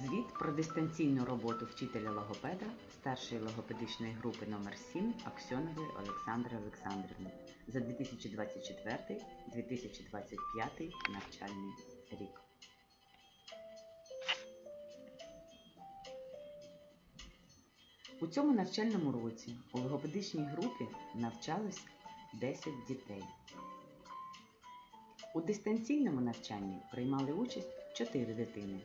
Звіт про дистанційну роботу вчителя логопеда старшої логопедичної групи номер 7 Аксьонової Олександри Олександрівни за 2024-2025 навчальний рік. У цьому навчальному році у логопедичній групі навчалось 10 дітей. У дистанційному навчанні приймали участь 4 дитини.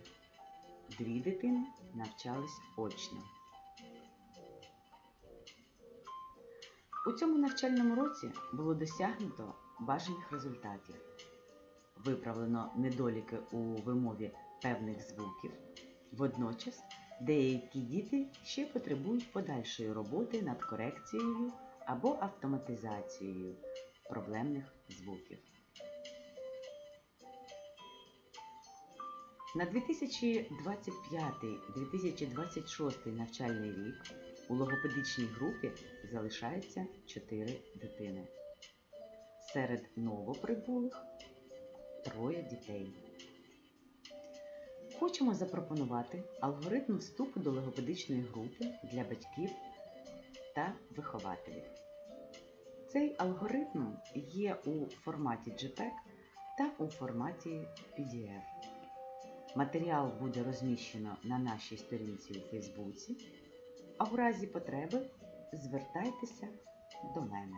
Дві дитини навчались очно. У цьому навчальному році було досягнуто бажаних результатів. Виправлено недоліки у вимові певних звуків. Водночас деякі діти ще потребують подальшої роботи над корекцією або автоматизацією проблемних звуків. На 2025-2026 навчальний рік у логопедичній групі залишається 4 дитини. Серед новоприбулих троє дітей. Хочемо запропонувати алгоритм вступу до логопедичної групи для батьків та вихователів. Цей алгоритм є у форматі JPEG та у форматі PDF. Матеріал буде розміщено на нашій сторінці у Фейсбуці, а в разі потреби звертайтеся до мене.